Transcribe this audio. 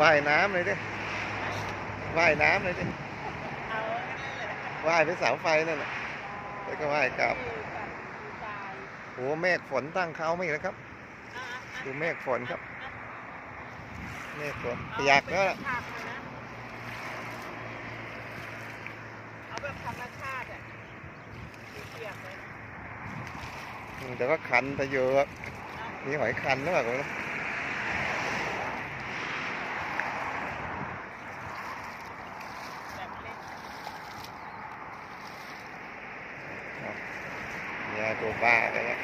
ว่ายน้ำเลยดิว่ายน้ำเลยดิเอางั้นเลยว่ายไปเสาไฟนั่นแหละแล้วก็ว่ายกลับที่กับตายโอ้เมฆฝนตั้งเขาไม่อีกแล้วครับอะอะดูเมฆฝนครับอะเมฆฝนเอาเปียกแล้วเป็นล่ะผักเลยนะเอาแบบธรรมชาติอะเปียกๆเลยอืมแต่ว่าคันไปเยอะมีหอยคันหรือเปล่า ยาตัวบ้าอะไรเงี้ย